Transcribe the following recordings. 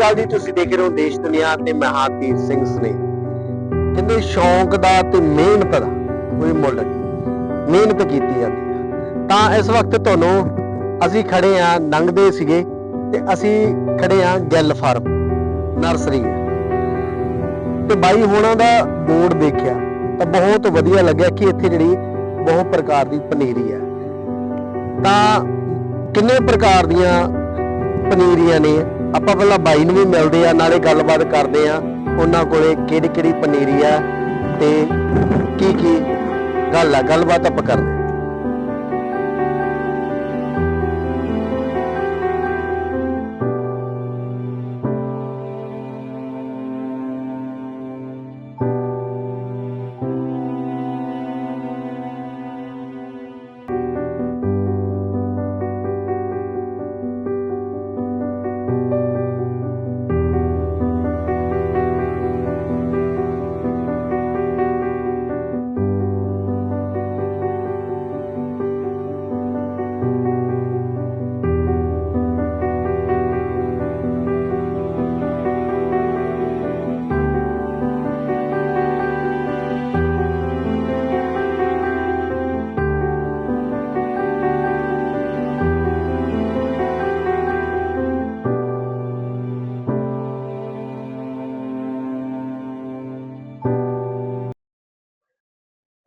ਅਕਾਲ ਜੀ ਤੁਸੀਂ ਦੇਖ ਰਹੇ ਹੋ ਦੇਸ਼ ਦੁਨੀਆ ਤੇ ਮੈਂ ਸਿੰਘ ਸਨੇ ਕਹਿੰਦੇ ਸ਼ੌਂਕ ਦਾ ਤੇ ਮਿਹਨਤ ਦਾ ਕੋਈ ਮੁੱਲ ਨਹੀਂ। ਮਿਹਨਤ ਕੀਤੀ ਜਾਂਦੀ ਤਾਂ ਇਸ ਵਕਤ ਤੁਹਾਨੂੰ ਅਸੀਂ ਖੜੇ ਆ, ਲੰਘਦੇ ਸੀਗੇ ਤੇ ਅਸੀਂ ਖੜੇ ਆ ਗਿੱਲ ਫਾਰਮ ਨਰਸਰੀ ਤੇ। ਬਾਈ ਹੋਣਾ ਦਾ ਬੋਰਡ ਦੇਖਿਆ ਤਾਂ ਬਹੁਤ ਵਧੀਆ ਲੱਗਿਆ ਕਿ ਇੱਥੇ ਜਿਹੜੀ ਬਹੁਤ ਪ੍ਰਕਾਰ ਦੀ ਪਨੀਰੀ ਹੈ ਤਾਂ ਕਿੰਨੇ ਪ੍ਰਕਾਰ ਦੀਆਂ ਪਨੀਰੀਆਂ ਨੇ? ਆਪਾਂ ਪਹਿਲਾਂ ਬਾਈ ਨੂੰ ਵੀ ਮਿਲਦੇ ਆ, ਨਾਲੇ ਗੱਲਬਾਤ ਕਰਦੇ ਆ, ਉਹਨਾਂ ਕੋਲੇ ਕਿਹੜੀ ਕਿਹੜੀ ਪਨੀਰੀ ਆ ਤੇ ਕੀ ਕੀ ਗੱਲ ਆ, ਗੱਲਬਾਤ ਆਪਾਂ ਕਰਦੇ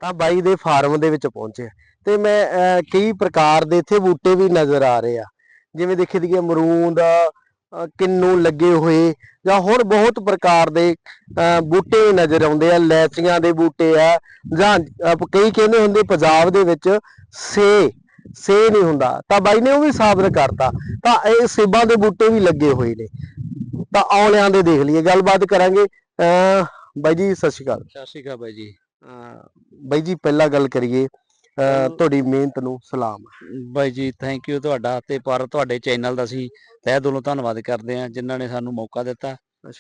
ਤਾਂ ਬਾਈ ਦੇ ਫਾਰਮ ਦੇ ਵਿੱਚ ਪਹੁੰਚੇ ਤੇ ਮੈਂ ਅਹ, ਕਈ ਪ੍ਰਕਾਰ ਦੇ ਇੱਥੇ ਬੂਟੇ ਵੀ ਨਜ਼ਰ ਆ ਰਹੇ ਆ। ਜਿਵੇਂ ਦੇਖੀ ਦੀਏ ਅਮਰੂਦ ਕਿੰਨੂ ਲੱਗੇ ਹੋਏ ਜਾਂ ਹੋਰ ਬਹੁਤ ਪ੍ਰਕਾਰ ਦੇ ਬੂਟੇ ਵੀ ਨਜ਼ਰ ਆਉਂਦੇ ਆ। ਲੈਚੀਆਂ ਦੇ ਬੂਟੇ ਆ ਜਾਂ ਕਈ ਕਹਿੰਦੇ ਹੁੰਦੇ ਪੰਜਾਬ ਦੇ ਵਿੱਚ ਸੇ ਸੇ ਨਹੀਂ ਹੁੰਦਾ। ਤਾਂ ਬਾਈ ਨੇ ਉਹ ਵੀ ਸਾਬਤ ਕਰਤਾ। ਤਾਂ ਇਹ ਸੇਬਾਂ ਦੇ ਬੂਟੇ ਵੀ ਲੱਗੇ ਹੋਏ ਨੇ। ਤਾਂ ਔਲਿਆਂ ਦੇ ਦੇਖ ਲਈਏ ਗੱਲਬਾਤ ਕਰਾਂਗੇ। ਅਹ, ਬਾਈ ਜੀ ਸਤਿ ਸ਼੍ਰੀ ਅਕਾਲ। ਸਤਿ ਸ਼੍ਰੀ ਅਕਾਲ ਬਾਈ ਜੀ। ਬਾਈ ਜੀ ਪਹਿਲਾਂ ਗੱਲ ਕਰੀਏ ਤੁਹਾਡੀ ਮਿਹਨਤ ਨੂੰ ਸਲਾਮ। ਬਾਈ ਜੀ ਥੈਂਕ ਯੂ ਤੁਹਾਡਾ ਤੇ ਪਰ ਤੁਹਾਡੇ ਚੈਨਲ ਦਾ ਅਸੀਂ ਤਹਿ ਦਿਲੋਂ ਧੰਨਵਾਦ ਕਰਦੇ ਹਾਂ ਜਿਨ੍ਹਾਂ ਨੇ ਸਾਨੂੰ ਮੌਕਾ ਦਿੱਤਾ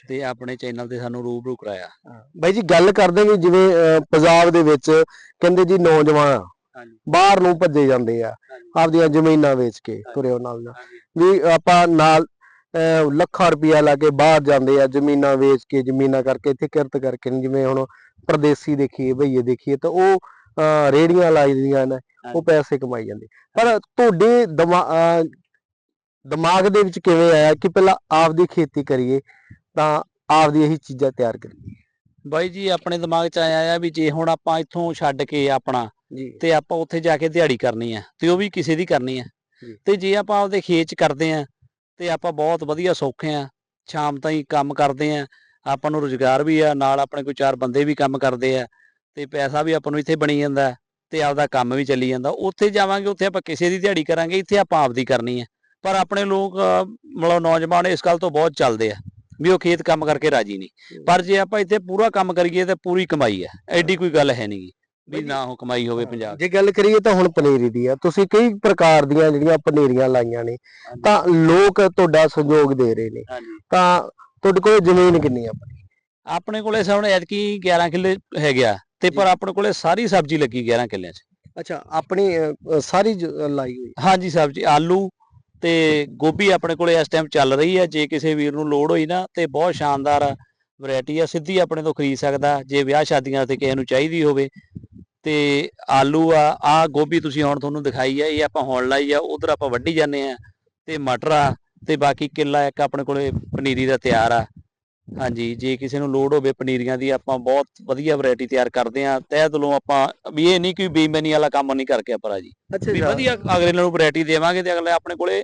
ਤੇ ਆਪਣੇ ਚੈਨਲ ਤੇ ਸਾਨੂੰ ਰੂਬਰੂ ਕਰਾਇਆ। ਬਾਈ ਜੀ ਗੱਲ ਕਰਦੇ ਵੀ ਜਿਵੇਂ ਪੰਜਾਬ ਦੇ ਵਿੱਚ ਕਹਿੰਦੇ ਜੀ ਨੌਜਵਾਨ ਬਾਹਰ ਨੂੰ ਭੱਜੇ ਜਾਂਦੇ ਆ ਆਪਦੀਆਂ ਜ਼ਮੀਨਾਂ ਵੇਚ ਕੇ ਤੁਰਿਓ ਨਾਲ। ਨਾਲ ਵੀ ਆਪਾਂ ਨਾਲ ਲੱਖਾਂ ਰੁਪਇਆ ਲਾ ਕੇ ਬਾਹਰ ਜਾਂਦੇ ਆ ਜ਼ਮੀਨਾਂ ਵੇਚ ਕੇ ਜ਼ਮੀਨਾਂ ਕਰਕੇ ਇੱਥੇ ਕਿਰਤ ਕਰਕੇ ਜਿਵੇਂ ਹੁਣ ਪਰਦੇਸੀ ਦੇਖੀਏ ਭਈਏ ਦੇਖੀਏ ਤਾਂ ਉਹ ਰੇੜੀਆਂ ਲਾਈਆਂ ਨੇ ਉਹ। ਪੈਸੇ ਕਮਾਈ ਜਾਂਦੇ ਪਰ ਤੁਹਾਡੇ ਦਿਮਾਗ ਦੇ ਵਿੱਚ ਕਿਵੇਂ ਆਇਆ ਕਿ ਪਹਿਲਾਂ ਆਪਦੀ ਖੇਤੀ ਕਰੀਏ ਤਾਂ ਆਪਦੀ ਇਹੀ ਚੀਜ਼ਾਂ ਤਿਆਰ ਕਰੀਏ ਬਾਈ ਜੀ ਆਪਣੇ ਦਿਮਾਗ 'ਚ ਆਇਆ ਆ ਵੀ ਜੇ ਹੁਣ ਆਪਾਂ ਇੱਥੋਂ ਛੱਡ ਕੇ ਆਪਣਾ ਤੇ ਆਪਾਂ ਉੱਥੇ ਜਾ ਕੇ ਦਿਹਾੜੀ ਕਰਨੀ ਆ ਤੇ ਉਹ ਵੀ ਕਿਸੇ ਦੀ ਕਰਨੀ ਆ। ਤੇ ਜੇ ਆਪਾਂ ਆਪਦੇ ਖੇਤ 'ਚ ਕਰਦੇ ਆ ਤੇ ਆਪਾਂ ਬਹੁਤ ਵਧੀਆ ਸੌਖੇ ਆ ਸ਼ਾਮ ਤਾਈਂ ਕੰਮ ਕਰਦੇ ਆ ਆਪਾਂ ਨੂੰ ਰੁਜ਼ਗਾਰ ਵੀ ਆ ਨਾਲ ਆਪਣੇ ਕੋਈ ਚਾਰ ਬੰਦੇ ਵੀ ਕੰਮ ਕਰਦੇ ਆ ਤੇ ਪੈਸਾ ਵੀ ਆਪਾਂ ਨੂੰ ਇੱਥੇ ਬਣੀ ਜਾਂਦਾ ਹੈ, ਤੇ ਆਪਦਾ ਕੰਮ ਵੀ ਚੱਲੀ ਜਾਂਦਾ। ਉੱਥੇ ਜਾਵਾਂਗੇ ਉੱਥੇ ਆਪਾਂ ਕਿਸੇ ਦੀ ਦਿਹਾੜੀ ਕਰਾਂਗੇ ਇੱਥੇ ਆਪਾਂ ਆਪਦੀ ਕਰਨੀ ਆ। ਪਰ ਆਪਣੇ ਲੋਕ ਮਤਲਬ ਨੌਜਵਾਨ ਇਸ ਗੱਲ ਤੋਂ ਬਹੁਤ ਚੱਲਦੇ ਆ ਵੀ ਉਹ ਖੇਤ ਕੰਮ ਕਰਕੇ ਰਾਜੀ ਨਹੀਂ। ਪਰ ਜੇ ਆਪਾਂ ਇੱਥੇ ਪੂਰਾ ਕੰਮ ਕਰੀਏ ਤੇ ਪੂਰੀ ਕਮਾਈ ਆ। ਐਡੀ ਕੋਈ ਗੱਲ ਹੈ ਨਹੀਂਗੀ ਵੀ ਨਾ ਉਹ ਕਮਾਈ ਹੋਵੇ ਪੰਜਾਬ। ਜੇ ਗੱਲ ਕਰੀਏ ਤਾਂ ਹੁਣ ਪਨੀਰੀ ਦੀ ਆ ਤੁਸੀਂ ਕਈ ਪ੍ਰਕਾਰ ਦੀਆਂ ਜਿਹੜੀਆਂ ਪਨੀਰੀਆਂ ਲਾਈਆਂ ਨੇ ਤਾਂ ਲੋਕ ਤੁਹਾਡਾ ਸਹਿਯੋਗ ਦੇ ਰਹੇ ਨੇ। ਤਾਂ ਤੁਹਾਡੇ ਕੋਲ ਜ਼ਮੀਨ ਕਿੰਨੀ ਆ ਆਪਣੀ? ਆਪਣੇ ਕੋਲੇ ਸਾਹਮਣੇ ਐਤਕੀ 11 ਕਿੱਲੇ ਹੈਗੇ ਆ ਤੇ ਪਰ। ਆਪਣੇ ਕੋਲੇ ਸਾਰੀ ਸਬਜ਼ੀ ਲੱਗੀ 11 ਕਿੱਲਿਆਂ 'ਚ। ਅੱਛਾ ਆਪਣੀ ਸਾਰੀ ਜ- ਲਾਈ ਹੋਈ? ਹਾਂਜੀ ਸਬਜ਼ੀ ਆਲੂ ਤੇ ਗੋਭੀ ਆਪਣੇ ਕੋਲੇ ਇਸ ਟਾਈਮ ਚੱਲ ਰਹੀ ਹੈ ਜੇ ਕਿਸੇ ਵੀਰ ਨੂੰ ਲੋੜ ਹੋਈ ਨਾ ਤੇ ਬਹੁਤ ਸ਼ਾਨਦਾਰ ਵੈਰਾਈਟੀ ਆ ਸਿੱਧੀ ਆਪਣੇ ਤੋਂ ਖਰੀਦ ਸਕਦਾ ਜੇ ਵਿਆਹ ਸ਼ਾਦੀਆਂ ਤੇ ਕਿਸੇ ਨੂੰ ਚਾਹੀਦੀ ਹੋਵੇ। ਤੇ ਆਲੂ ਆ ਆ ਗੋਭੀ ਤੁਸੀਂ ਹੁਣ ਤੁਹਾਨੂੰ ਦਿਖਾਈ ਆ ਇਹ ਆਪਾਂ ਹੁਣ ਲਾਈ ਆ ਉਧਰ ਆਪਾਂ ਵੱਢੀ ਜਾਂਦੇ ਆ ਤੇ ਮਟਰ ਆ ਤੇ ਬਾਕੀ ਕਿੱਲਾ ਇੱਕ ਆਪਣੇ ਕੋਲੇ ਪਨੀਰੀ ਦਾ ਤਿਆਰ ਆ। ਹਾਂਜੀ ਜੇ ਕਿਸੇ ਨੂੰ ਲੋੜ ਹੋਵੇ ਪਨੀਰੀਆਂ ਦੀ ਆਪਾਂ ਬਹੁਤ ਵਧੀਆ ਵੈਰਾਈਟੀ ਤਿਆਰ ਕਰਦੇ ਆ ਤਹਿ ਦਿਲੋਂ ਆਪਾਂ ਵੀ ਇਹ ਨਹੀਂ ਕਿ ਬੇਈਮਾਨੀ ਵਾਲਾ ਕੰਮ ਨਹੀਂ ਕਰਕੇ ਆਪਾਂ ਜੀ ਵੀ ਵਧੀਆ ਅਗਲੇ ਨੂੰ ਵੈਰਾਈਟੀ ਦੇਵਾਂਗੇ ਤੇ ਅਗਲੇ ਆਪਣੇ ਕੋਲੇ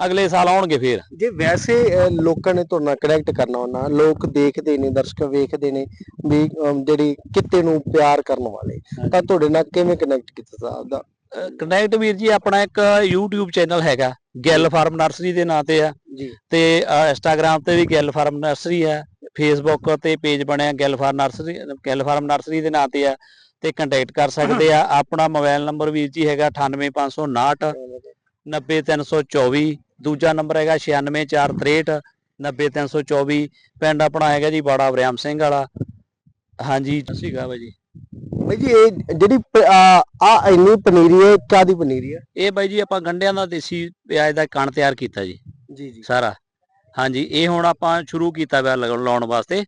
ਅਗਲੇ ਸਾਲ ਆਉਣਗੇ ਫੇਰ। ਜੇ ਵੈਸੇ ਲੋਕਾਂ ਨੇ ਤੁਹਾਡੇ ਨਾਲ ਕਨੈਕਟ ਕਰਨਾ ਹੁੰਦਾ ਲੋਕ ਦੇਖਦੇ ਨੇ ਦਰਸ਼ਕ ਵੇਖਦੇ ਨੇ ਵੀ ਜਿਹੜੀ ਕਿੱਤੇ ਨੂੰ ਪਿਆਰ ਕਰਨ ਵਾਲੇ ਤਾਂ ਤੁਹਾਡੇ ਨਾਲ ਕਿਵੇਂ ਕਨੈਕਟ ਕੀਤਾ ਸਕਦਾ ਕਨੈਕਟ ਵੀਰ ਜੀ ਆਪਣਾ ਇੱਕ YouTube ਚੈਨਲ ਹੈਗਾ। ਗਿੱਲ ਫਾਰਮ ਨਰਸਰੀ ਦੇ ਨਾਂ ਤੇ ਆ। ਜੀ। ਤੇ ਇੰਸਟਾਗ੍ਰam ਤੇ ਵੀ ਗਿੱਲ ਫਾਰਮ ਨਰਸਰੀ ਆ। ਫੇਸਬੁੱਕ ਤੇ ਪੇਜ ਬਣਿਆ Gill farm nursery Gill farm nursery ਦੇ ਨਾਂ ਤੇ ਆ। ਤੇ ਕੰਟੈਕਟ ਕਰ ਸਕਦੇ ਆ। ਆਪਣਾ ਮੋਬਾਈਲ ਨੰਬਰ ਵੀਰ ਜੀ ਹੈਗਾ 98559 90324 ਦੂਜਾ ਨੰਬਰ ਹੈਗਾ 96463 90324 ਪਿੰਡ ਆਪਣਾ ਹੈਗਾ ਜੀ ਬਾੜਾ ਵਰਿਆਮ ਸਿੰਘ ਵਾਲਾ। ਹਾਂਜੀ ਸੀਗਾ ਬਾਈ ਜੀ। ਬਈ ਜੀ ਇਹ ਜਿਹੜੀ ਪ- ਆ ਆ ਇੰਨੀ ਪਨੀਰੀ ਹੈ ਕਾਦੀ ਪਨੀਰੀ ਹੈ? ਇਹ ਬਾਈ ਜੀ ਆਪਾਂ ਗੰਡਿਆਂ ਦਾ ਦੇਸੀ ਪਿਆਜ਼ ਦਾ ਕਣ ਤਿਆਰ ਕੀਤਾ ਜੀ। ਜੀ ਜੀ। ਸਾਰਾ। ਹਾਂਜੀ ਇਹ ਹੁਣ ਆਪਾਂ ਸ਼ੁਰੂ ਕੀਤਾ ਲਗਾ- ਲਾਉਣ ਵਾਸਤੇ।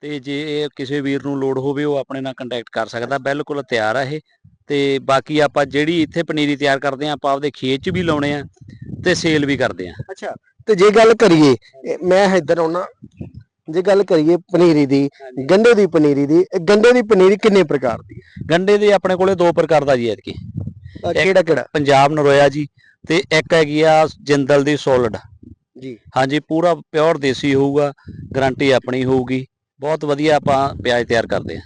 ਤੇ ਜੇ ਇਹ ਕਿਸੇ ਵੀਰ ਨੂੰ ਲੋੜ ਹੋਵੇ ਉਹ ਆਪਣੇ ਨਾਲ ਕੰਟੈਕਟ ਕਰ ਸਕਦਾ ਬਿਲਕੁਲ ਤਿਆਰ ਆ ਇਹ। ਤੇ ਬਾਕੀ ਆਪਾਂ ਜਿਹੜੀ ਇੱਥੇ ਪਨੀਰੀ ਤਿਆਰ ਕਰਦੇ ਆ ਆਪਾਂ ਆਪਦੇ ਖੇਤ 'ਚ ਵੀ ਲਾਉਣੇ ਆ ਤੇ ਸੇਲ ਵੀ ਕਰਦੇ ਆ। ਅੱਛਾ ਤੇ ਜੇ ਗੱਲ ਕਰੀਏ ਇਹ ਮੈਂ ਇੱਧਰ ਆਉਣਾ ਜੇ ਗੱਲ ਕਰੀਏ ਪਨੀਰੀ ਦੀ ਗੰਡੇ ਦੀ ਪਨੀਰੀ ਦੀ ਇਹ ਗੰਡੇ ਦੀ ਪਨੀਰੀ ਕਿੰਨੇ ਪ੍ਰਕਾਰ ਦੀ? ਗੰਡੇ ਦੇ ਆਪਣੇ ਕੋਲੇ ਦੋ ਪ੍ਰਕਾਰ ਦਾ ਜੀ ਐਤਕੀ। ਕਿਹੜਾ ਕਿਹੜਾ? ਪੰਜਾਬ ਨਰੋਇਆ ਜੀ ਤੇ ਇੱਕ ਹੈਗੀ ਆ ਜਿੰਦਲ ਦੀ ਸੋਲਿਡ। ਜੀ। ਹਾਂਜੀ ਪੂਰਾ ਪਿਓਰ ਦੇਸੀ ਹੋਊਗਾ ਗਾਰੰਟੀ ਆਪਣੀ ਹੋਊਗੀ ਬਹੁਤ ਵਧੀਆ ਆਪਾਂ ਪਿਆਜ਼ ਤਿਆਰ ਕਰਦੇ ਆ।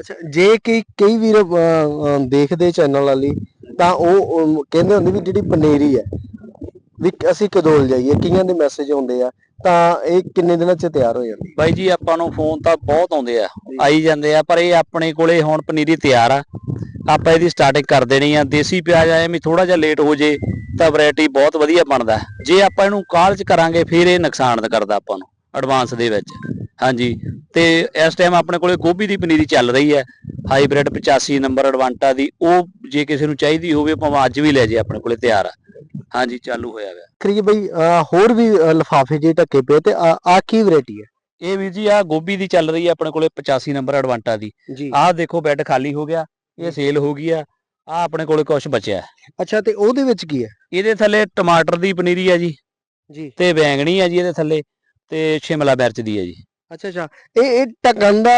ਅੱਛਾ ਜੇ ਕਿ ਕਈ ਵੀਰ ਅਹ, ਅਹ, ਦੇਖਦੇ ਚੈਨਲ ਵਾਲੀ ਤਾਂ ਉਹ ਉਹ ਕਹਿੰਦੇ ਹੁੰਦੇ ਵੀ ਜਿਹੜੀ ਪਨੀਰੀ ਹੈ ਵੀ ਅਸੀਂ ਕਦੋਂ ਜਾਈਏ ਕਈਆਂ ਦੇ ਮੈਸੇਜ ਆਉਂਦੇ ਆ ਤਾਂ ਇਹ ਕਿੰਨੇ ਦਿਨਾਂ ਚ ਤਿਆਰ ਹੋ ਜਾਂਦੀ ਬਾਈ ਜੀ, ਆਪਾਂ ਨੂੰ ਫੋਨ ਤਾਂ ਬਹੁਤ ਆਉਂਦੇ ਆ। ਆਈ ਜਾਂਦੇ ਆ, ਪਰ ਇਹ ਆਪਣੇ ਕੋਲੇ ਹੁਣ ਪਨੀਰੀ ਤਿਆਰ ਆ। ਆਪਾਂ ਇਹਦੀ ਸਟਾਰਟਿੰਗ ਕਰ ਦੇਣੀ ਆ। ਦੇਸੀ ਪਿਆਜ਼ ਆਏ ਵੀ ਥੋੜਾ ਜਿਹਾ ਲੇਟ ਹੋ ਜੇ, ਤਾਂ ਵੈਰਾਈਟੀ ਬਹੁਤ ਵਧੀਆ ਬਣਦਾ। ਜੇ ਆਪਾਂ ਇਹਨੂੰ ਕਾਲ ਚ ਕਰਾਂਗੇ, ਫਿਰ ਇਹ ਨੁਕਸਾਨ ਕਰਦਾ ਆਪਾਂ ਨੂੰ ਐਡਵਾਂਸ ਦੇ ਵਿੱਚ। ਹਾਂਜੀ। ਤੇ ਇਸ ਟਾਈਮ ਆਪਣੇ ਕੋਲੇ ਗੋਭੀ ਦੀ ਪਨੀਰੀ ਚੱਲ ਰਹੀ ਹੈ। ਹਾਈਬ੍ਰਿਡ 85 ਨੰਬਰ ਐਡਵਾਂਟਾ ਦੀ। ਉਹ ਜੇ ਕਿਸੇ ਨੂੰ ਚਾਹੀਦੀ ਹੋਵੇ ਭਾਵੇਂ ਅੱਜ ਵੀ ਲੈ ਜੇ ਆਪਣੇ ਕੋਲੇ ਤਿਆਰ ਆ। ਹਾਂਜੀ ਚਾਲੂ ਹੋਇਆ ਹੋਇਆ। ਕਰੀਏ ਬਈ ਹੋਰ ਵੀ ਲਫਾਫੇ ਜੇ ਢੱਕੇ ਪਏ ਤੇ ਆ ਕੀ ਵੈਰਾਈਟੀ ਹੈ? ਇਹ ਵੀਰ ਜੀ ਆ ਗੋਭੀ ਦੀ ਚੱਲ ਰਹੀ ਹੈ ਆਪਣੇ ਕੋਲੇ 85 ਨੰਬਰ ਐਡਵਾਂਟਾ ਦੀ। ਆਹ ਦੇਖੋ ਬੈੱਡ ਖਾਲੀ ਹੋ ਗਿਆ ਇਹ ਸੇਲ ਹੋ ਗਈ ਆ ਆ ਆਪਣੇ ਕੋਲੇ ਕੁਝ ਬਚਿਆ। ਅੱਛਾ ਤੇ ਉਹਦੇ ਵਿੱਚ ਕੀ ਹੈ? ਇਹਦੇ ਥੱਲੇ ਟਮਾਟਰ ਦੀ ਪਨੀਰੀ ਆ ਜੀ। ਜੀ। ਤੇ ਬੈਂਗਣੀ ਆ ਜੀ ਇਹਦੇ ਥੱਲੇ ਤੇ ਸ਼ਿਮਲਾ ਮਿਰਚ ਦੀ ਆ ਜੀ। ਅੱਛਾ ਅੱਛਾ। ਇਹ ਇਹ ਢੱਕਣ ਦਾ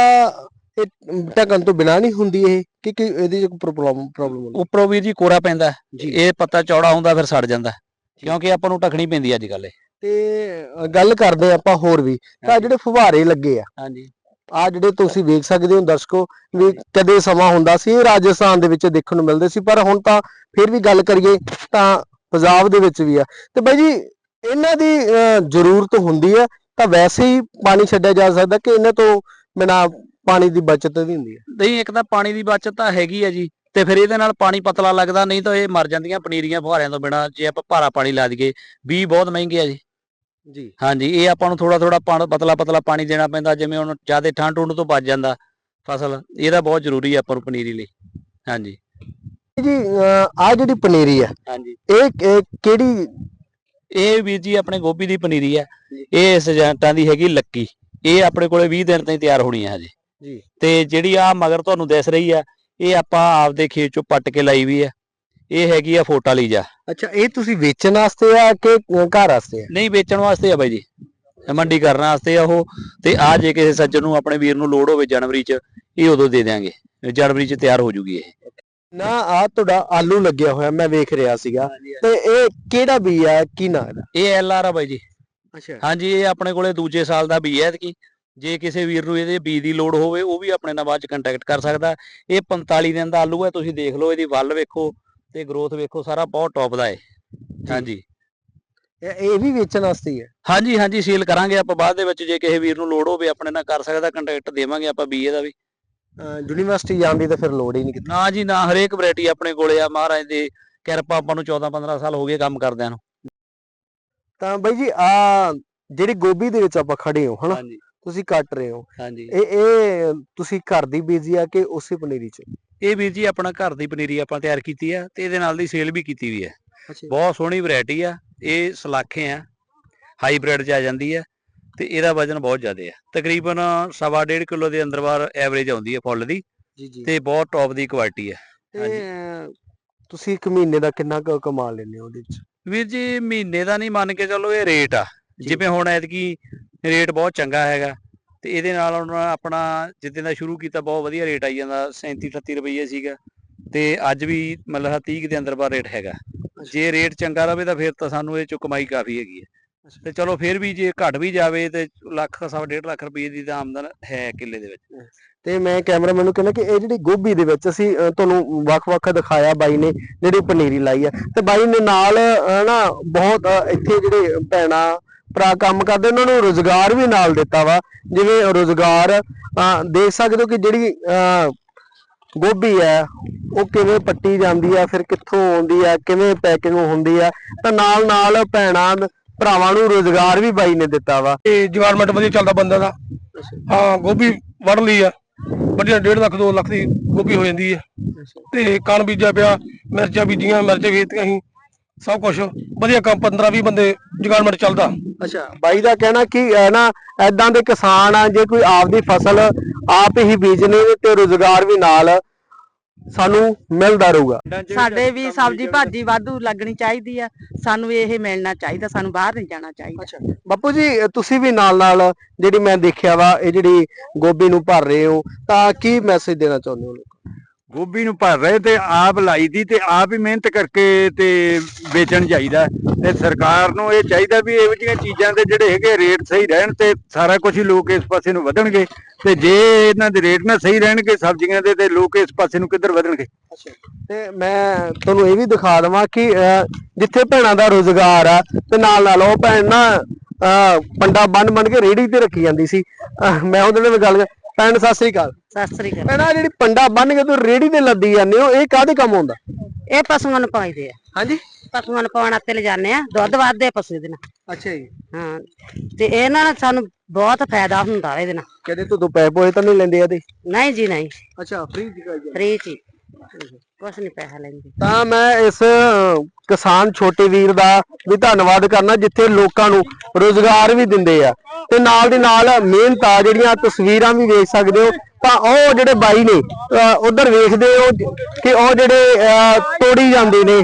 ਇਹ ਢੱਕਣ ਤੋਂ ਬਿਨਾ ਨਹੀਂ ਹੁੰਦੀ ਇਹ? ਕਿ ਕਿ ਇਹਦੀ ਕੋਈ ਪ੍ਰੋਬਲਮ ਪ੍ਰੋਬਲਮ ਹੁੰਦੀ ਉੱਪਰੋਂ ਵੀਰ ਜੀ ਕੋਰਾ ਪੈਂਦਾ ਇਹ ਪੱਤਾ ਚੌੜਾ ਹੁੰਦਾ ਫਿਰ ਸੜ ਜਾਂਦਾ। ਕਿਉਂਕਿ ਆਪਾਂ ਨੂੰ ਟਖਣੀ ਪੈਂਦੀ ਅੱਜ ਕੱਲ ਤੇ ਗੱਲ ਕਰਦੇ ਆਪਾਂ ਹੋਰ ਵੀ ਤਾਂ ਜਿਹੜੇ ਫੁਹਾਰੇ ਲੱਗੇ ਆ ਹਾਂਜੀ। ਆ ਜਿਹੜੇ ਤੁਸੀਂ ਵੇਖ ਸਕਦੇ ਹੋ ਦਰਸ਼ਕੋ ਵੀ ਕਦੇ ਸਮਾਂ ਹੁੰਦਾ ਸੀ ਇਹ ਰਾਜਸਥਾਨ ਦੇ ਵਿੱਚ ਦੇਖਣ ਨੂੰ ਮਿਲਦੇ ਸੀ ਪਰ ਹੁਣ ਤਾਂ ਫਿਰ ਵੀ ਗੱਲ ਕਰੀਏ ਤਾਂ ਪੰਜਾਬ ਦੇ ਵਿੱਚ ਵੀ ਆ। ਤੇ ਬਾਈ ਜੀ ਇਹਨਾਂ ਦੀ ਜ਼ਰੂਰਤ ਹੁੰਦੀ ਹੈ ਤਾਂ ਵੈਸੇ ਹੀ ਪਾਣੀ ਛੱਡਿਆ ਜਾ ਸਕਦਾ ਕਿ ਇਹਨਾਂ ਤੋਂ ਬਿਨਾ ਪਾਣੀ ਦੀ ਬਚਤ ਵੀ ਹੁੰਦੀ ਹੈ। ਨਹੀਂ ਇੱਕ ਤਾਂ ਪਾਣੀ ਦੀ ਬਚਤ ਤਾਂ ਹੈਗੀ ਆ ਜੀ ਤੇ ਫਿਰ ਇਹਦੇ ਨਾਲ ਪਾਣੀ ਪਤਲਾ ਲੱਗਦਾ ਨਹੀਂ ਤਾਂ ਇਹ ਮਰ ਜਾਂਦੀਆਂ ਪਨੀਰੀਆਂ ਫੁਹਾਰਿਆਂ ਤੋਂ ਬਿਨਾ ਜੇ ਆਪਾਂ ਭਾਰਾ ਪਾਣੀ ਲਾ ਦਈਏ ਵੀ ਬਹੁਤ ਮਹਿੰਗੇ ਆ ਜੀ। ਜੀ। ਹਾਂਜੀ ਇਹ ਆਪਾਂ ਨੂੰ ਥੋੜਾ ਥੋੜਾ ਪਤਲਾ ਪਤਲਾ ਪਾਣੀ ਦੇਣਾ ਪੈਂਦਾ ਜਿਵੇਂ ਹੁਣ ਜ਼ਿਆਦਾ ਠੰਡ ਠੁੰਡ ਤੋਂ ਬਚ ਜਾਂਦਾ ਫਸਲ ਇਹਦਾ ਬਹੁਤ ਜ਼ਰੂਰੀ ਹੈ ਆਪਾਂ ਨੂੰ ਪਨੀਰੀ ਲਈ। ਹਾਂਜੀ। ਜੀ ਆ ਜਿਹੜੀ ਪਨੀਰੀ ਹੈ ਹਾਂਜੀ। ਇਹ ਕਿਹੜੀ? ਇਹ ਵੀਰ ਜੀ ਆਪਣੇ ਗੋਭੀ ਦੀ ਪਨੀਰੀ ਹੈ ਜੀ। ਇਹ ਸਜੈਂਟਾਂ ਦੀ ਹੈਗੀ ਲੱਕੀ। ਇਹ ਆਪਣੇ ਕੋਲੇ 20 ਦਿਨ ਤਾਈਂ ਤਿਆਰ ਹੋਣੀ ਹੈ ਹਜੇ। ਜੀ। ਤੇ ਜਿਹੜੀ ਆ ਮਗਰ ਤੁਹਾਨੂੰ ਦਿਸ ਰਹੀ ਆ ਇਹ ਆਪਾਂ ਆਪਦੇ ਖੇਤ ਚੋਂ ਪੱਟ ਕੇ ਲਾਈ ਵੀ ਆ। ਇਹ ਹੈਗੀ ਆ ਫੋਟਾ ਲੀਜਾ। ਅੱਛਾ ਇਹ ਤੁਸੀਂ ਵੇਚਣ ਵਾਸਤੇ ਆ ਕਿ ਘਰ ਵਾਸਤੇ ਆ? ਨਹੀਂ ਵੇਚਣ ਵਾਸਤੇ ਆ ਬਾਈ ਜੀ। ਮੰਡੀ ਕਰਨ ਵਾਸਤੇ ਆ ਉਹ। ਤੇ ਆ ਜੇ ਕਿਸੇ ਸੱਜਣ ਨੂੰ ਆਪਣੇ ਵੀਰ ਨੂੰ ਲੋੜ ਹੋਵੇ ਜਨਵਰੀ ਚ ਇਹ ਉਦੋਂ ਦੇ ਦਿਆਂਗੇ। ਜਨਵਰੀ ਚ ਤਿਆਰ ਹੋ ਜੂਗੀ ਇਹ। ਨਾ ਆ ਤੁਹਾਡਾ ਆਲੂ ਲੱਗਿਆ ਹੋਇਆ ਮੈਂ ਵੇਖ ਰਿਹਾ ਸੀਗਾ। ਤੇ ਇਹ ਕਿਹੜਾ ਬੀ ਆ ਕੀ ਨਾਂ ਇਹਦਾ? ਇਹ ਐਲ ਆਰ ਆ ਬਾਈ ਜੀ। ਅੱਛਾ। ਹਾਂਜੀ ਇਹ ਆਪਣੇ ਕੋਲੇ ਦੂਜੇ ਸਾਲ ਦਾ ਬੀ ਹੈ ਐਤਕੀ। ਜੇ ਕਿਸੇ ਵੀਰ ਨੂੰ ਇਹਦੇ ਬੀ ਦੀ ਲੋੜ ਹੋਵੇ ਉਹ ਵੀ ਆਪਣੇ ਨਾਲ ਬਾਅਦ ਚ ਕੰਟੈਕਟ ਕਰ ਸਕਦਾ। ਇਹ 45 ਦਿਨ ਦਾ ਆਲੂ ਹੈ ਤੁਸੀਂ ਦੇਖ ਲਓ ਇਹਦੀ ਵੱਲ ਵੇਖੋ ਤੇ ਗਰੋਥ ਵੇਖੋ ਸਾਰਾ ਬਹੁਤ ਟੌਪ ਦਾ ਹੈ ਹਾਂਜੀ। ਇਹ ਵੀ ਵੇਚਣ ਵਾਸਤੇ ਹੀ ਹੈ? ਹਾਂਜੀ ਹਾਂਜੀ ਸੇਲ ਕਰਾਂਗੇ ਆਪਾਂ ਬਾਅਦ ਦੇ ਵਿੱਚ ਜੇ ਕਿਸੇ ਵੀਰ ਨੂੰ ਲੋੜ ਹੋਵੇ ਆਪਣੇ ਨਾਲ ਕਰ ਸਕਦਾ ਕੰਟੈਕਟ ਦੇਵਾਂਗੇ ਆਪਾਂ ਬੀਏ ਦਾ ਵੀ। ਯੂਨੀਵਰਸਿਟੀ ਜਾਣ ਦੀ ਤਾਂ ਫਿਰ ਲੋੜ ਹੀ ਨਹੀਂ ਕਿਤੇ। ਨਾ ਜੀ ਨਾ ਹਰੇਕ ਵੈਰਾਈਟੀ ਆਪਣੇ ਕੋਲੇ ਆ ਮਹਾਰਾਜ ਦੇ ਕਿਰਪਾ ਆਪਾਂ ਨੂੰ 14 15 ਸਾਲ ਹੋ ਗਏ ਕੰਮ ਕਰਦਿਆਂ ਨੂੰ। ਤਾਂ ਬਾਈ ਜੀ ਆ ਜਿਹੜੀ ਗੋਭੀ ਦੇ ਵਿੱਚ ਆਪਾਂ ਖੜੇ ਹੋ ਹਨਾ? ਹਾਂਜੀ। ਤੁਸੀਂ ਕੱਟ ਰਹੇ ਹੋ। ਹਾਂਜੀ। ਇਹ ਇਹ ਤੁਸੀਂ ਘਰ ਦੀ ਬੀਜੀ ਆ ਕਿ ਉਸੇ ਪਨੀਰੀ ਚ? ਇਹ ਵੀਰ ਜੀ ਆਪਣਾ ਘਰ ਦੀ ਪਨੀਰੀ ਆਪਾਂ ਤਿਆਰ ਕੀਤੀ ਆ ਤੇ ਇਹਦੇ ਨਾਲ ਦੀ ਸੇਲ ਵੀ ਕੀਤੀ ਵੀ ਹੈ ਬਹੁਤ ਸੋਹਣੀ ਵੈਰਾਈਟੀ ਆ ਇਹ ਸਲਾਖੇ ਆ ਹਾਈਬ੍ਰਿਡ ਚ ਆ ਜਾਂਦੀ ਆ ਤੇ ਇਹਦਾ ਵਜ਼ਨ ਬਹੁਤ ਜ਼ਿਆਦਾ ਆ। ਤਕਰੀਬਨ ਸਵਾ ਡੇਢ ਕਿਲੋ ਦੇ ਅੰਦਰ ਬਾਹਰ ਐਵਰੇਜ ਆਉਂਦੀ ਹੈ ਫੁੱਲ ਦੀ ਜੀ ਜੀ। ਤੇ ਬਹੁਤ ਟੌਪ ਦੀ ਕੁਆਲਿਟੀ ਆ। ਤੁਸੀਂ ਇੱਕ ਮਹੀਨੇ ਦਾ ਕਿੰਨਾ ਕੁ ਕਮਾ ਲੈਂਦੇ ਹੋ ਉਹਦੇ ਚ? ਵੀਰ ਜੀ ਮਹੀਨੇ ਦਾ ਨਹੀਂ ਮੰਨ ਕੇ ਚੱਲੋ ਇਹ ਰੇਟ ਆ। ਜਿਵੇਂ ਹੁਣ ਐਤਕੀ ਰੇਟ ਬਹੁਤ ਚੰਗਾ ਹੈਗਾ। ਤੇ ਇਹਦੇ ਨਾਲ ਹੁਣ ਆਪਣਾ ਜਿੱਦਾਂ ਦਾ ਸ਼ੁਰੂ ਕੀਤਾ ਬਹੁਤ ਵਧੀਆ ਰੇਟ ਆਈ ਜਾਂਦਾ 37 38 ਰੁਪਏ ਸੀਗਾ। ਤੇ ਅੱਜ ਵੀ ਮਤਲਬ 30 ਕੁ ਦੇ ਅੰਦਰ ਬਾਹਰ ਰੇਟ ਹੈਗਾ। ਜੇ ਰੇਟ ਚੰਗਾ ਰਵੇ ਤਾਂ ਫਿਰ ਤਾਂ ਸਾਨੂੰ ਇਹ ਚੋਂ ਕਮਾਈ ਕਾਫੀ ਹੈਗੀ ਹੈ। ਤੇ ਚਲੋ ਫਿਰ ਵੀ ਜੇ ਘਟ ਵੀ ਜਾਵੇ ਤੇ ਲੱਖ ਸਵਾ ਡੇਢ ਲੱਖ ਰੁਪਏ ਦੀ ਤਾਂ ਆਮਦਨ ਹੈ ਕਿੱਲੇ ਦੇ ਵਿੱਚ। ਤੇ ਮੈਂ ਕੈਮਰਾਮੈਨ ਨੂੰ ਕਹਿੰਦਾ ਕਿ ਇਹ ਜਿਹੜੀ ਗੋਭੀ ਦੇ ਵਿੱਚ ਅਸੀਂ ਤੁਹਾਨੂੰ ਵੱਖ-ਵੱਖ ਦਿਖਾਇਆ ਬਾਈ ਨੇ ਜਿਹੜੀ ਪਨੀਰੀ ਲਾਈ ਆ। ਤੇ ਬਾਈ ਨੇ ਨਾਲ ਨਾ ਬਹੁਤ ਇੱਥੇ ਜਿਹੜੇ ਭੈਣਾ ਭਰਾ ਕੰਮ ਕਰਦੇ ਉਹਨਾਂ ਨੂੰ ਰੋਜ਼ਗਾਰ ਵੀ ਨਾਲ ਦਿੱਤਾ ਵਾ। ਜਿਵੇਂ ਰੋਜ਼ਗਾਰ ਦੇਖ ਸਕਦੇ ਹੋ ਕਿ ਜਿਹੜੀ ਅ, ਗੋਭੀ ਹੈ ਉਹ ਕਿਵੇਂ ਪੱਟੀ ਜਾਂਦੀ ਆ ਫਿਰ ਕਿੱਥੋਂ ਆਉਂਦੀ ਆ ਕਿਵੇਂ ਪੈਕਿੰਗ ਹੁੰਦੀ ਆ ਤਾਂ ਨਾਲ ਨਾਲ ਭੈਣਾ ਭਰਾਵਾਂ ਨੂੰ ਰੋਜ਼ਗਾਰ ਵੀ ਬਾਈ ਨੇ ਦਿੱਤਾ ਵਾ। ਤੇ ਜਵਾਰਮੈਂਟ ਵਧੀਆ ਚੱਲਦਾ ਬੰਦਾ ਦਾ। ਹਾਂ ਗੋਭੀ ਵੜ ਲਈ ਆ। ਵਧੀਆ 1.5 ਲੱਖ 2 ਲੱਖ ਦੀ ਗੋਭੀ ਹੋ ਜਾਂਦੀ ਹੈ ਤੇ ਕਣ ਬੀਜਿਆ ਪਿਆ ਮਿਰਚਾਂ ਬੀਜੀਆਂ ਮਿਰਚਾਂ ਵੇਚਤੀਆਂ ਸੀ ਸਭ ਕੁਝ ਵਧੀਆ ਕੰਮ 15 20 ਬੰਦੇ ਜਗਾਰਮੈਂਟ ਚੱਲਦਾ। ਅੱਛਾ ਬਾਈ ਦਾ ਕਹਿਣਾ ਕਿ ਅਹ, ਨਾ ਐਦਾਂ ਦੇ ਕਿਸਾਨ ਆ ਜੇ ਕੋਈ ਆਪਦੀ ਫਸਲ ਆਪ ਹੀ ਬੀਜਣੀ ਤੇ ਰੋਜ਼ਗਾਰ ਵੀ ਨਾਲ ਸਾਨੂੰ ਮਿਲਦਾ ਰਹੂਗਾ ਸਾਡੇ ਵੀ ਸਬਜ਼ੀ ਭਾਜੀ ਵਾਧੂ ਲੱਗਣੀ ਚਾਹੀਦੀ ਆ ਸਾਨੂੰ ਇਹ ਮਿਲਣਾ ਚਾਹੀਦਾ ਸਾਨੂੰ ਬਾਹਰ ਨਹੀਂ ਜਾਣਾ ਚਾਹੀਦਾ ਅੱਛਾ ਬਾਪੂ ਜੀ ਤੁਸੀਂ ਵੀ ਨਾਲ ਨਾਲ ਜਿਹੜੀ ਮੈਂ ਦੇਖਿਆ ਵਾ ਇਹ ਜਿਹੜੀ ਗੋਭੀ ਨੂੰ ਭਰ ਰਹੇ ਹੋ ਤਾਂ ਕੀ ਮੈਸੇਜ ਦੇਣਾ ਚਾਹੁੰਦੇ ਹੋ ਲੋਕਾਂ ਨੂੰ? ਗੋਭੀ ਨੂੰ ਭਰ ਰਹੇ ਤੇ ਆਪ ਲਾਈ ਦੀ ਤੇ ਆਪ ਹੀ ਮਿਹਨਤ ਕਰਕੇ ਤੇ ਵੇਚਣ ਚਾਹੀਦਾ ਤੇ ਸਰਕਾਰ ਨੂੰ ਇਹ ਚਾਹੀਦਾ ਵੀ ਇਹੋ ਜਿਹੀਆਂ ਚੀਜ਼ਾਂ ਦੇ ਜਿਹੜੇ ਹੈਗੇ ਰੇਟ ਸਹੀ ਰਹਿਣ ਤੇ ਸਾਰਾ ਕੁਝ ਹੀ ਲੋਕ ਇਸ ਪਾਸੇ ਨੂੰ ਵਧਣਗੇ। ਤੇ ਜੇ ਇਹਨਾਂ ਦੇ ਰੇਟ ਨਾ ਸਹੀ ਰਹਿਣਗੇ ਸਬਜ਼ੀਆਂ ਦੇ ਤੇ ਲੋਕ ਇਸ ਪਾਸੇ ਨੂੰ ਕਿੱਧਰ ਵਧਣਗੇ? ਤੇ ਮੈਂ ਤੁਹਾਨੂੰ ਇਹ ਵੀ ਦਿਖਾ ਦਵਾਂ ਕਿ ਜਿੱਥੇ ਭੈਣਾਂ ਦਾ ਰੋਜ਼ਗਾਰ ਆ ਤੇ ਨਾਲ ਨਾਲ ਉਹ ਭੈਣ ਨਾ ਅਹ, ਪੰਡਾ ਬੰਨ ਬੰਨ ਕੇ ਰੇੜੀ ਤੇ ਰੱਖੀ ਜਾਂਦੀ ਸੀ। ਮੈਂ ਉਹਦੇ ਨਾਲ ਗੱਲ ਭੈਣ ਸਤਿ ਸ੍ਰੀ ਅਕਾਲ। ਸਤਿ ਸ੍ਰੀ ਅਕਾਲ। ਭੈਣਾ ਜਿਹੜੀ ਪੰਡਾ ਬੰਨ ਕੇ ਤੂੰ ਰੇੜੀ ਤੇ ਲੱਦੀ ਜਾਂਦੇ ਹੋ ਇਹ ਕਾਹਦੇ ਕੰਮ ਆਉਂਦਾ? ਇਹ ਪਸ਼ੂਆਂ ਨੂੰ ਪਾਈਦੇ ਆ। ਹਾਂਜੀ? ਪਸ਼ੂਆਂ ਨੂੰ ਪਾਉਣ ਤੇ ਲਿਜਾਣੇ ਆ ਦੁੱਧ ਵੱਧਦੇ ਪਸ਼ੂ ਦੇ ਨਾਲ। ਅੱਛਾ ਜੀ। ਹਾਂ ਤੇ ਇਹਨਾਂ ਨਾਲ ਸਾਨੂੰ ਬਹੁਤ ਫਾਇਦਾ ਹੁੰਦਾ ਇਹਦੇ ਨਾਲ। ਕਦੇ ਤੂੰ ਤੂੰ ਪੈ ਪੋਏ ਤਾਂ ਨਹੀਂ ਲੈਂਦੇ ਇਹਦੇ ਨਹੀਂ ਜੀ ਨਹੀਂ। ਅੱਛਾ ਫ੍ਰੀ ਦੀ ਗੱਲ ਫ੍ਰੀ ਚ ਹੀ। ਕੁਛ ਨਹੀਂ ਪੈਸਾ ਲੈਂਦੇ। ਤਾਂ ਮੈਂ ਇਸ ਕਿਸਾਨ ਛੋਟੇ ਵੀਰ ਦਾ ਵੀ ਧੰਨਵਾਦ ਕਰਨਾ ਜਿੱਥੇ ਲੋਕਾਂ ਨੂੰ ਰੋਜ਼ਗਾਰ ਵੀ ਦਿੰਦੇ ਆ। ਤੇ ਨਾਲ ਦੀ ਨਾਲ ਮਿਹਨਤ ਆ ਜਿਹੜੀਆਂ ਤਸਵੀਰਾਂ ਵੀ ਵੇਖ ਸਕਦੇ ਹੋ ਤਾਂ ਉਹ ਜਿਹੜੇ ਬਾਈ ਨੇ ਉਧਰ ਵੇਖਦੇ ਹੋ ਕਿ ਉਹ ਜਿਹੜੇ ਅਹ, ਤੋੜੀ ਜਾਂਦੇ ਨੇ।